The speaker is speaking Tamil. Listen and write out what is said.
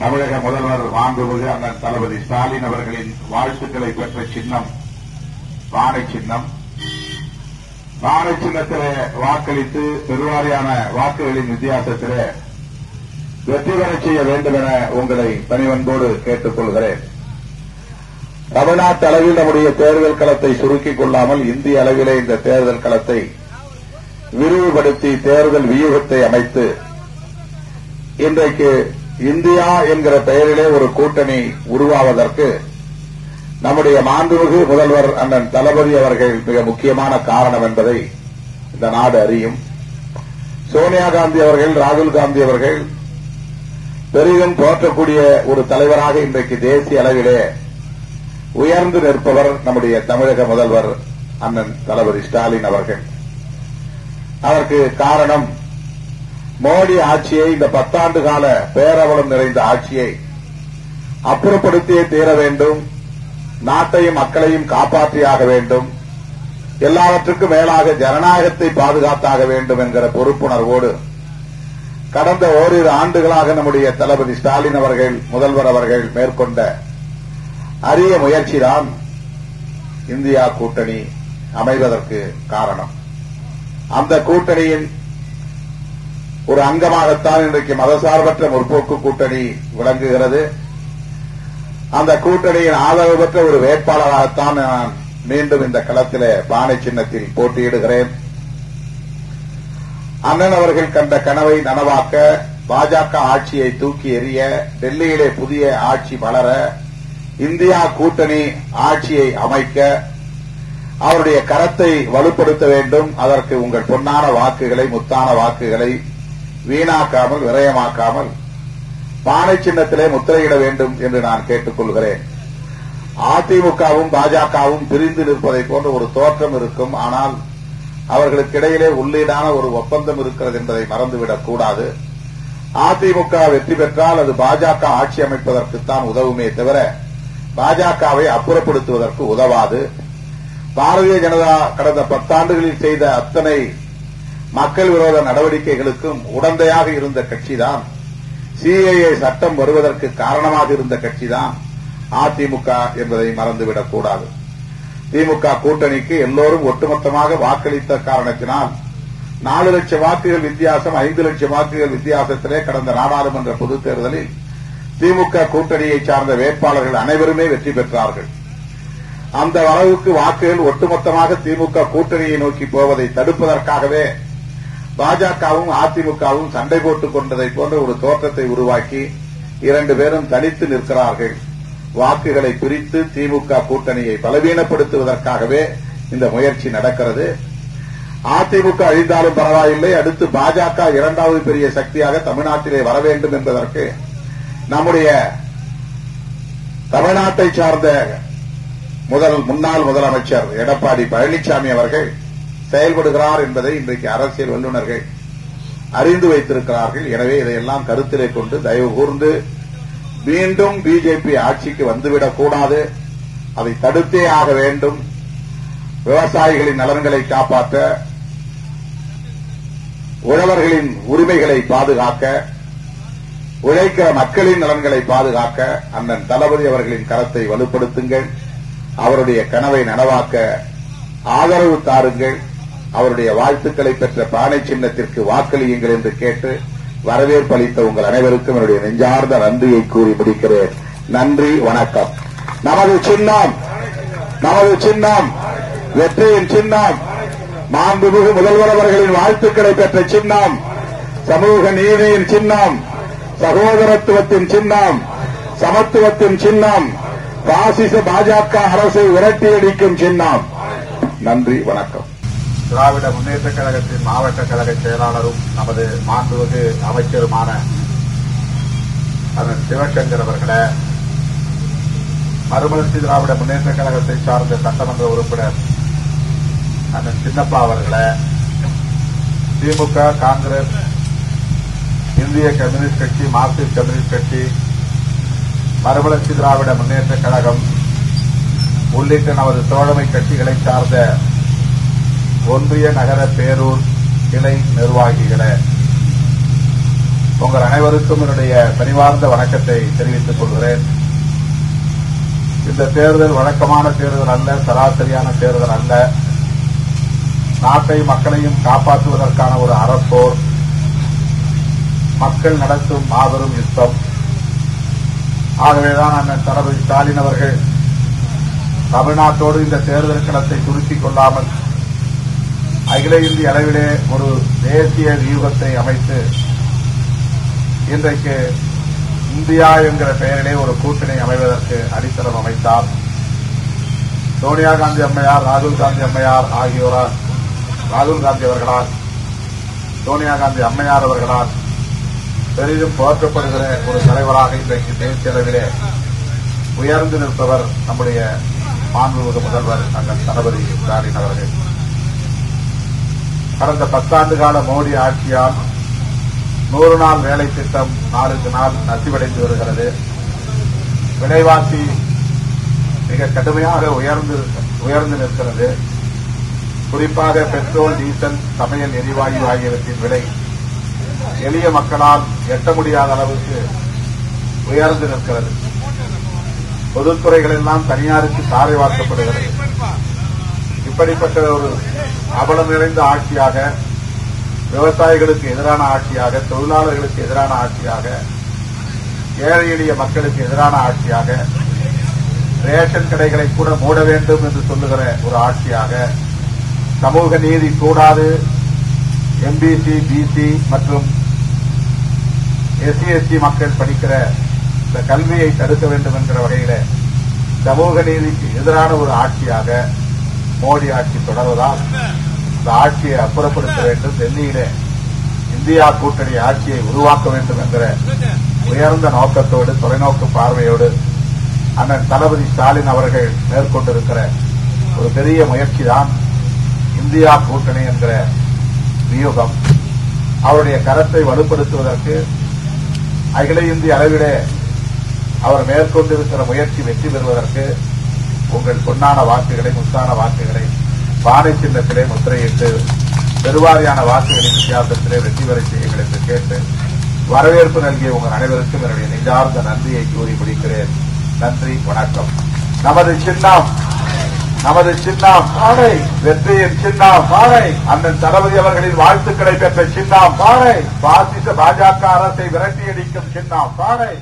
தமிழக முதல்வர் மாண்புமிகு அண்ணன் தளபதி ஸ்டாலின் அவர்களின் வாழ்த்துக்களை பெற்ற சின்னம். பானை சின்னம். பானை சின்னத்திலே வாக்களித்து பெருவாரியான வாக்குகளின் வித்தியாசத்திலே வெற்றி பெறச் செய்ய வேண்டும் என உங்களை பணிவன்போடு கேட்டுக் கொள்கிறேன். தமிழ்நாட்டு அளவில் நம்முடைய தேர்தல் களத்தை சுருக்கிக் கொள்ளாமல் இந்திய அளவிலே இந்த தேர்தல் களத்தை விரிவுபடுத்தி தேர்தல் வியூகத்தை அமைத்து இன்றைக்கு இந்தியா என்கிற பெயரிலே ஒரு கூட்டணி உருவாவதற்கு நம்முடைய மாண்புமிகு முதல்வர் அண்ணன் தளபதி அவர்கள் மிக முக்கியமான காரணம் என்பதை இந்த நாடு அறியும். சோனியா காந்தி அவர்கள் ராகுல் காந்தி அவர்கள் பெரிதும் போற்றக்கூடிய ஒரு தலைவராக இன்றைக்கு தேசிய அளவிலே உயர்ந்து நிற்பவர் நம்முடைய தமிழக முதல்வர் அண்ணன் தளபதி ஸ்டாலின் அவர்கள். அதற்கு காரணம் மோடி ஆட்சியை இந்த பத்தாண்டு கால பேரவலம் நிறைந்த ஆட்சியை அப்புறப்படுத்தியே தீர வேண்டும். நாட்டையும் மக்களையும் காப்பாற்றியாக வேண்டும். எல்லாவற்றுக்கும் மேலாக ஜனநாயகத்தை பாதுகாத்தாக வேண்டும் என்கிற பொறுப்புணர்வோடு கடந்த ஓரிரு ஆண்டுகளாக நம்முடைய தளபதி ஸ்டாலின் அவர்கள் முதல்வர் அவர்கள் மேற்கொண்ட அரிய முயற்சிதான் இந்தியா கூட்டணி அமைவதற்கு காரணம். அந்த கூட்டணியின் ஒரு அங்கமாகத்தான் இன்றைக்கு மதசார்பற்ற முற்போக்கு கூட்டணி விளங்குகிறது. அந்த கூட்டணியின் ஆதரவு பெற்ற ஒரு வேட்பாளராகத்தான் நான் மீண்டும் இந்த களத்திலே பானை சின்னத்தில் போட்டியிடுகிறேன். அண்ணன் அவர்கள் கண்ட கனவை நனவாக்க பாஜக ஆட்சியை தூக்கி எறிய டெல்லியிலே புதிய ஆட்சி வளர இந்தியா கூட்டணி ஆட்சியை அமைக்க அவருடைய கரத்தை வலுப்படுத்த வேண்டும். அதற்கு உங்கள் பொன்னான வாக்குகளை முத்தான வாக்குகளை வீணாக்காமல் விரயமாக்காமல் பானை சின்னத்திலே முத்திரையிட வேண்டும் என்று நான் கேட்டுக் கொள்கிறேன் அதிமுகவும் பாஜகவும் பிரிந்து நிற்பதை போன்ற ஒரு தோற்றம் இருக்கும். ஆனால் அவர்களுக்கு இடையிலே உள்ளீடான ஒரு ஒப்பந்தம் இருக்கிறது என்பதை மறந்துவிடக் கூடாது. அதிமுக வெற்றி பெற்றால் அது பாஜக ஆட்சி அமைப்பதற்குத்தான் உதவுமே தவிர பாஜகவை அப்புறப்படுத்துவதற்கு உதவாது. பாரதிய ஜனதா கடந்த பத்தாண்டுகளில் செய்த அத்தனை மக்கள் விரோத நடவடிக்கைகளுக்கும் உடந்தையாக இருந்த கட்சிதான். சிஏஏ சட்டம் வருவதற்கு காரணமாக இருந்த கட்சிதான் அதிமுக என்பதை மறந்துவிடக் கூடாது. திமுக கூட்டணிக்கு எல்லோரும் ஒட்டுமொத்தமாக வாக்களித்த காரணத்தினால் நாலு லட்சம் வாக்குகள் வித்தியாசம் ஐந்து லட்சம் வாக்குகள் வித்தியாசத்திலே கடந்த நாடாளுமன்ற பொதுத் தேர்தலில் திமுக கூட்டணியை சார்ந்த வேட்பாளர்கள் அனைவருமே வெற்றி பெற்றார்கள். அந்த அளவுக்கு வாக்குகள் ஒட்டுமொத்தமாக திமுக கூட்டணியை நோக்கி போவதை தடுப்பதற்காகவே பாஜகவும் அதிமுகவும் சண்டை போட்டுக் கொண்டதை போன்ற ஒரு தோற்றத்தை உருவாக்கி இரண்டு பேரும் தனித்து நிற்கிறார்கள். வாக்குகளை பிரித்து திமுக கூட்டணியை பலவீனப்படுத்துவதற்காகவே இந்த முயற்சி நடக்கிறது. அதிமுக அழிந்தாலும் பரவாயில்லை. அடுத்து பாஜக இரண்டாவது பெரிய சக்தியாக தமிழ்நாட்டிலே வர வேண்டும் என்பதற்கு நம்முடைய தமிழ்நாட்டை சார்ந்த முதல் முன்னாள் முதலமைச்சர் எடப்பாடி பழனிசாமி அவர்கள் செயல்படுகிறார் என்பதை இன்றைக்கு அரசியல் வல்லுநர்கள் அறிந்து வைத்திருக்கிறார்கள். எனவே இதையெல்லாம் கருத்திலே கொண்டு தயவு கூர்ந்து மீண்டும் பிஜேபி ஆட்சிக்கு வந்துவிடக் கூடாது. அதை தடுத்தே ஆக வேண்டும். விவசாயிகளின் நலன்களை காப்பாற்ற உழவர்களின் உரிமைகளை பாதுகாக்க உழைக்கிற மக்களின் நலன்களை பாதுகாக்க அண்ணன் தளபதி அவர்களின் கரத்தை வலுப்படுத்துங்கள். அவருடைய கனவை நனவாக்க ஆதரவு தாருங்கள். அவருடைய வாழ்த்துக்களை பெற்ற பானை சின்னத்திற்கு வாக்களியுங்கள் என்று கேட்டு வரவேற்பு அளித்த உங்கள் அனைவருக்கும் என்னுடைய நெஞ்சார்ந்த நன்றியை கூறி முடிக்கிறேன். நன்றி வணக்கம். நமது சின்னம் நமது சின்னம் வெற்றியின் சின்னம் மாண்புமிகு முதல்வர் அவர்களின் வாழ்த்துக்களை பெற்ற சின்னம் சமூக நீதியின் சின்னம் சகோதரத்துவத்தின் சின்னம் சமத்துவத்தின் சின்னம் பாசிச பாஜக அரசை விரட்டியடிக்கும் சின்னம். நன்றி வணக்கம். திராவிட முன்னேற்ற கழகத்தின் மாவட்ட கழக செயலாளரும் நமது மாண்புமிகு அமைச்சருமான சிவசங்கர் அவர்களே மறுமலர்ச்சி திராவிட முன்னேற்ற கழகத்தை சார்ந்த சட்டமன்ற உறுப்பினர் அண்ணன் சின்னப்பா அவர்களே திமுக காங்கிரஸ் இந்திய கம்யூனிஸ்ட் கட்சி மார்க்சிஸ்ட் கம்யூனிஸ்ட் கட்சி மறுமலர்ச்சி திராவிட முன்னேற்ற கழகம் உள்ளிட்ட நமது தோழமை கட்சிகளை சார்ந்த ஒன்றிய நகர பேரூர் கிளை நிர்வாகிகளே உங்கள் அனைவருக்கும் என்னுடைய பணிவார்ந்த வணக்கத்தை தெரிவித்துக் கொள்கிறேன். இந்த தேர்தல் வழக்கமான தேர்தல் அல்ல சராசரியான தேர்தல் அல்ல. நாட்டை மக்களையும் காப்பாற்றுவதற்கான ஒரு அறப்போர் மக்கள் நடத்தும் மாபெரும் யுத்தம். ஆகவேதான் அண்ணன் தளபதி ஸ்டாலின் அவர்கள் தமிழ்நாட்டோடு இந்த தேர்தல் களத்தை சுருக்கிக் கொள்ளாமல் அகில இந்திய அளவிலே ஒரு தேசிய வியூகத்தை அமைத்து இன்றைக்கு இந்தியா என்கிற பெயரிலே ஒரு கூட்டணி அமைவதற்கு அடித்தளம் அமைத்தார். சோனியா காந்தி அம்மையார் ராகுல் காந்தி அம்மையார் ஆகியோரால் ராகுல் காந்தி அவர்களால் சோனியா காந்தி அம்மையார் அவர்களால் பெரிதும் போற்றப்படுகிற ஒரு தலைவராக இன்றைக்கு தேசிய அளவிலே உயர்ந்து நிற்பவர் நம்முடைய மாண்புமிகு முதல்வர் அண்ணன் தளபதி ஸ்டாலின் அவர்கள். கடந்த பத்தாண்டு கால மோடி ஆட்சியால் நூறு நாள் வேலை திட்டம் நாளுக்கு நாள் நசிவடைந்து வருகிறது. விலைவாசி மிக கடுமையாக உயர்ந்து உயர்ந்து நிற்கிறது. குறிப்பாக பெட்ரோல் டீசல் சமையல் எரிவாயு ஆகியவற்றின் விலை எளிய மக்களால் எட்ட முடியாத அளவுக்கு உயர்ந்து நிற்கிறது. பொதுத்துறைகள் எல்லாம் தனியாருக்கு சாலை வார்க்கப்படுகிறது. இப்படிப்பட்ட ஒரு அவலம் நிறைந்த ஆட்சியாக விவசாயிகளுக்கு எதிரான ஆட்சியாக தொழிலாளர்களுக்கு எதிரான ஆட்சியாக ஏழை எளிய மக்களுக்கு எதிரான ஆட்சியாக ரேஷன் கடைகளை கூட மூட வேண்டும் என்று சொல்லுகிற ஒரு ஆட்சியாக சமூக நீதி கூடாது எம்பிசி பிசி மற்றும் எஸ்சி எஸ்டி மக்கள் படிக்கிற இந்த கல்வியை தடுக்க வேண்டும் என்கிற வகையில சமூக நீதிக்கு எதிரான ஒரு ஆட்சியாக மோடி ஆட்சி தொடர்வதால் இந்த ஆட்சியை அப்புறப்படுத்த வேண்டும். டெல்லியிலே இந்தியா கூட்டணி ஆட்சியை உருவாக்க வேண்டும் என்கிற உயர்ந்த நோக்கத்தோடு தொலைநோக்கு பார்வையோடு அண்ணன் தளபதி ஸ்டாலின் அவர்கள் மேற்கொண்டிருக்கிற ஒரு பெரிய முயற்சி தான் இந்தியா கூட்டணி என்கிற வியூகம். அவருடைய கரத்தை வலுப்படுத்துவதற்கு அகில இந்திய அளவிலே அவர் மேற்கொண்டிருக்கிற முயற்சி வெற்றி பெறுவதற்கு உங்கள் பொன்னான வாக்குகளை முத்தான வாக்குகளை பானை சின்னத்திலே முத்திரையிட்டு பெருவாரியான வாக்குகளின் வித்தியாசத்திலே வெற்றி வரை செய்யுங்கள் என்று கேட்டு வரவேற்பு நல்கிய உங்கள் அனைவருக்கும் என்னுடைய நெஞ்சார்ந்த நன்றியை கூறி முடிக்கிறேன். நன்றி வணக்கம். நமது சின்னம் நமது சின்னம் பாறை வெற்றியின் சின்னம் பாறை. அண்ணன் தளபதி அவர்களின் வாழ்த்துக்களை பெற்ற சின்னம் பாறை. பாசிச பாஜக அரசை விரட்டியடிக்கும் சின்னம் பாறை.